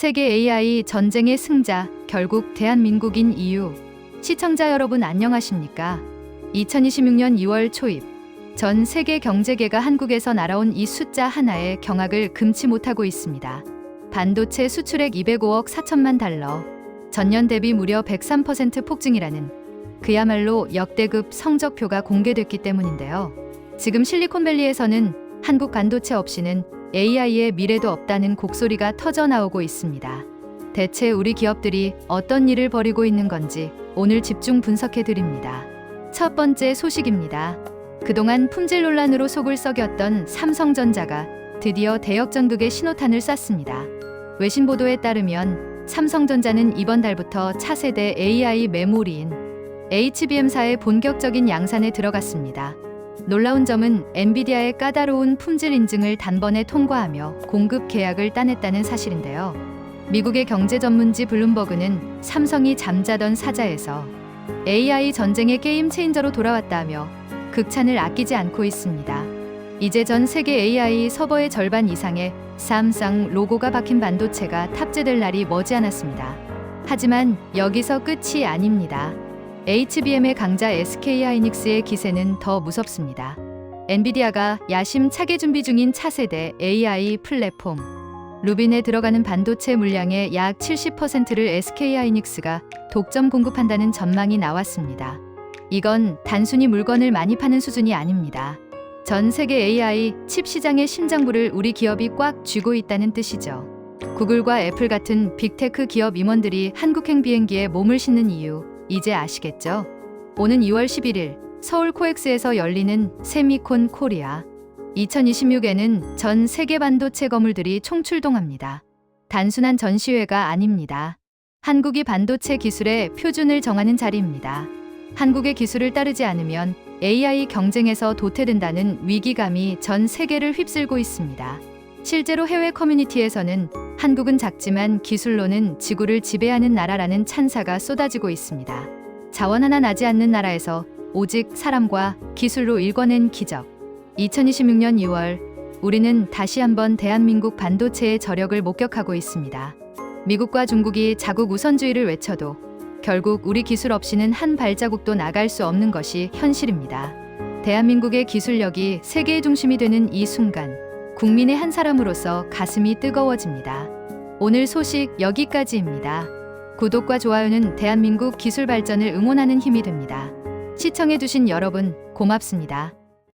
세계 AI 전쟁의 승자, 결국 대한민국인 이유. 시청자 여러분 안녕하십니까? 2026년 2월 초입. 전 세계 경제계가 한국에서 날아온 이 숫자 하나에 경악을 금치 못하고 있습니다. 반도체 수출액 205억 4천만 달러. 전년 대비 무려 103% 폭증이라는 그야말로 역대급 성적표가 공개됐기 때문인데요. 지금 실리콘밸리에서는 한국 반도체 없이는 AI의 미래도 없다는 곡소리가 터져 나오고 있습니다. 대체 우리 기업들이 어떤 일을 벌이고 있는 건지 오늘 집중 분석해 드립니다. 첫 번째 소식입니다. 그동안 품질 논란으로 속을 썩였던 삼성전자가 드디어 대역 전극의 신호탄을 쐈습니다. 외신 보도에 따르면 삼성전자는 이번 달부터 차세대 AI 메모리인 HBM사의 본격적인 양산에 들어갔습니다. 놀라운 점은 엔비디아의 까다로운 품질 인증을 단번에 통과하며 공급 계약을 따냈다는 사실인데요. 미국의 경제 전문지 블룸버그는 삼성이 잠자던 사자에서 AI 전쟁의 게임 체인저로 돌아왔다며 극찬을 아끼지 않고 있습니다. 이제 전 세계 AI 서버의 절반 이상의 삼성 로고가 박힌 반도체가 탑재될 날이 머지않았습니다. 하지만 여기서 끝이 아닙니다. HBM의 강자 SK 하이닉스의 기세는 더 무섭습니다. 엔비디아가 야심 차게 준비 중인 차세대 AI 플랫폼 루빈에 들어가는 반도체 물량의 약 70%를 SK 하이닉스가 독점 공급한다는 전망이 나왔습니다. 이건 단순히 물건을 많이 파는 수준이 아닙니다. 전 세계 AI 칩 시장의 심장부를 우리 기업이 꽉 쥐고 있다는 뜻이죠. 구글과 애플 같은 빅테크 기업 임원들이 한국행 비행기에 몸을 싣는 이유 이제 아시겠죠? 오는 2월 11일 서울 코엑스에서 열리는 세미콘 코리아 2026에는 전 세계 반도체 거물들이 총출동합니다. 단순한 전시회가 아닙니다. 한국이 반도체 기술의 표준을 정하는 자리입니다. 한국의 기술을 따르지 않으면 AI 경쟁에서 도태된다는 위기감이 전 세계를 휩쓸고 있습니다. 실제로 해외 커뮤니티에서는 한국은 작지만 기술로는 지구를 지배하는 나라라는 찬사가 쏟아지고 있습니다. 자원 하나 나지 않는 나라에서 오직 사람과 기술로 일궈낸 기적. 2026년 2월 우리는 다시 한번 대한민국 반도체의 저력을 목격하고 있습니다. 미국과 중국이 자국 우선주의를 외쳐도 결국 우리 기술 없이는 한 발자국도 나갈 수 없는 것이 현실입니다. 대한민국의 기술력이 세계의 중심이 되는 이 순간 국민의 한 사람으로서 가슴이 뜨거워집니다. 오늘 소식 여기까지입니다. 구독과 좋아요는 대한민국 기술 발전을 응원하는 힘이 됩니다. 시청해주신 여러분 고맙습니다.